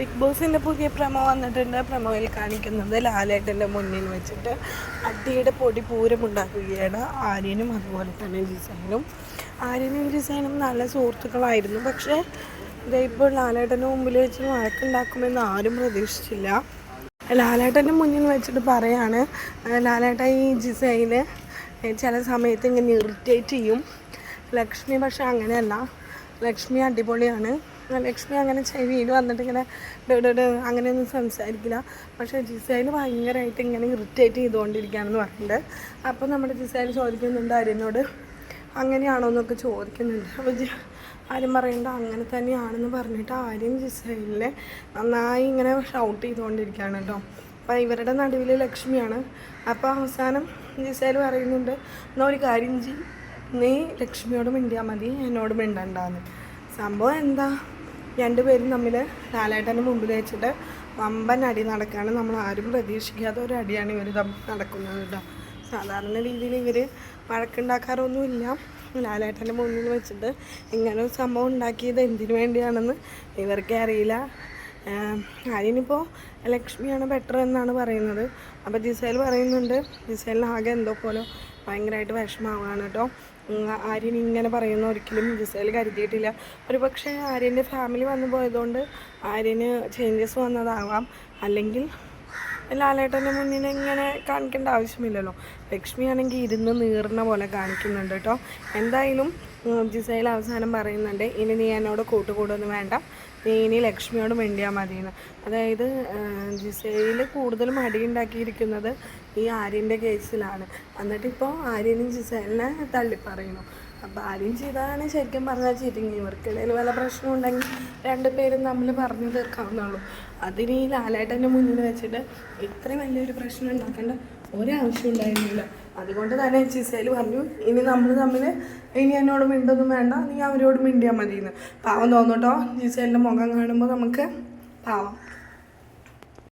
Big ബോസിന്റെ പുതിയ promo വന്നിട്ടുണ്ട്. പ്രമോയിൽ കാണിക്കുന്നത് ലാലേട്ടന്റെ മുന്നിൽ വെച്ചിട്ട് അടിയുടെ പൊടി പൂരം ഉണ്ടാക്കുകയാണ്. ആര്യനും അതുപോലെ തന്നെ ജിസൈനും. ആര്യനും ജിസൈനും നല്ല സുഹൃത്തുക്കളായിരുന്നു. പക്ഷേ ദേ ഇപ്പോൾ ലാലേട്ടന്റെ മുമ്പിൽ വെച്ച് വഴക്കുണ്ടാക്കുമെന്ന് ആരും പ്രതീക്ഷിച്ചില്ല. ലാലേട്ടന്റെ മുന്നിൽ വെച്ചിട്ട് പറയാണ് ലാലേട്ടൻ ലാലേട്ട ഈ ജിസൈന് ചില സമയത്ത് ഇങ്ങനെ ഇറിറ്റേറ്റ് ചെയ്യും. ലക്ഷ്മി പക്ഷെ അങ്ങനെയല്ല. ലക്ഷ്മി അടിപൊളിയാണ്. ലക്ഷ്മി അങ്ങനെ വീട് വന്നിട്ട് ഇങ്ങനെ അങ്ങനെയൊന്നും സംസാരിക്കില്ല. പക്ഷേ ജിസൈന് ഭയങ്കരമായിട്ട് ഇങ്ങനെ ഇറിറ്റേറ്റ് ചെയ്തുകൊണ്ടിരിക്കുകയാണെന്ന് പറഞ്ഞിട്ടുണ്ട്. അപ്പോൾ നമ്മുടെ ജിസൈന് ചോദിക്കുന്നുണ്ട് അരിനോട് അങ്ങനെയാണോ എന്നൊക്കെ ചോദിക്കുന്നുണ്ട്. അപ്പോൾ ആരും പറയുന്നുണ്ട് അങ്ങനെ തന്നെയാണെന്ന് പറഞ്ഞിട്ട് ആരും ജിസൈലിനെ നന്നായി ഇങ്ങനെ ഷൗട്ട് ചെയ്തുകൊണ്ടിരിക്കുകയാണ് കേട്ടോ. അപ്പോൾ ഇവരുടെ നടുവിൽ ലക്ഷ്മിയാണ്. അപ്പോൾ അവസാനം ജിസൈൽ പറയുന്നുണ്ട് എന്നാൽ ഒരു കാര്യം ജി നീ ലക്ഷ്മിയോട് മിണ്ടിയാൽ മതി എന്നോട് മിണ്ടണ്ടാന്ന്. സംഭവം എന്താ? രണ്ടുപേരും തമ്മിൽ ലാലേട്ടന്റെ മുമ്പിൽ വെച്ചിട്ട് വമ്പൻ അടി നടക്കുകയാണ് നമ്മൾ ആരും പ്രതീക്ഷിക്കാത്ത ഒരു അടിയാണ് ഇവർ തമ്മിൽ നടക്കുന്നത് കേട്ടോ. സാധാരണ രീതിയിൽ ഇവർ വഴക്കുണ്ടാക്കാറൊന്നുമില്ല. ലാലേട്ടന്റെ മുന്നിൽ വെച്ചിട്ട് ഇങ്ങനെ ഒരു സംഭവം ഉണ്ടാക്കിയത് എന്തിനു വേണ്ടിയാണെന്ന് ഇവർക്കേ അറിയില്ല. അതിനിപ്പോൾ ലക്ഷ്മിയാണ് ബെറ്റർ എന്നാണ് പറയുന്നത്. അപ്പോൾ ജിസേൽ പറയുന്നുണ്ട് ജിസേലിന് ആകെ എന്തോ പോലെ ഭയങ്കരമായിട്ട് വിഷമാവാണ് കേട്ടോ. ആര്യൻ ഇങ്ങനെ പറയുന്ന ഒരിക്കലും ജിസേൽ കരുതിയിട്ടില്ല. ഒരു പക്ഷേ ആര്യന്റെ ഫാമിലി വന്നു പോയതുകൊണ്ട് ആര്യന് ചേഞ്ചസ് വന്നതാവാം. അല്ലെങ്കിൽ ലാലേട്ടന്റെ മുന്നിൽ ഇങ്ങനെ കാണിക്കേണ്ട ആവശ്യമില്ലല്ലോ. ലക്ഷ്മിയാണെങ്കിൽ ഇരുന്ന് നീറുന്ന പോലെ കാണിക്കുന്നുണ്ട് കേട്ടോ. എന്തായാലും ജിസൈൽ അവസാനം പറയുന്നുണ്ട് ഇനി നീ എന്നോട് കൂട്ടുകൂടൊന്നും വേണ്ട. നീ ഇനി ലക്ഷ്മിയോട് മിണ്ടിയാൽ മതിയെന്ന്. അതായത് ജിസൈൽ കൂടുതലും അടിയുണ്ടാക്കിയിരിക്കുന്നത് ഈ ആര്യന്റെ കേസിലാണ്. എന്നിട്ടിപ്പോൾ ആര്യനും ജിസൈലിനെ തള്ളിപ്പറയുന്നു അപ്പോൾ ആര്യം ചെയ്താണ് ശരിക്കും പറഞ്ഞാൽ ചീറ്റിങ് ഇവർക്കിടയിൽ വല്ല പ്രശ്നം ഉണ്ടെങ്കിൽ രണ്ടുപേരും തമ്മിൽ പറഞ്ഞു തീർക്കാവുന്നുള്ളൂ അതിന് ഈ ലാലേട്ടന്റെ മുന്നിൽ വെച്ചിട്ട് ഇത്രയും വലിയൊരു പ്രശ്നം ഉണ്ടാക്കേണ്ട ഒരാവശ്യം ഉണ്ടായിരുന്നില്ല അതുകൊണ്ട് തന്നെ ജിസേൽ പറഞ്ഞു ഇനി നമ്മൾ തമ്മിൽ ഇനി എന്നോട് മിണ്ടൊന്നും വേണ്ട നീ അവരോട് മിണ്ടിയാൽ മതി എന്ന് പാവം തോന്നട്ടോ ജിസേലിന്റെ മുഖം കാണുമ്പോൾ നമുക്ക് പാവം.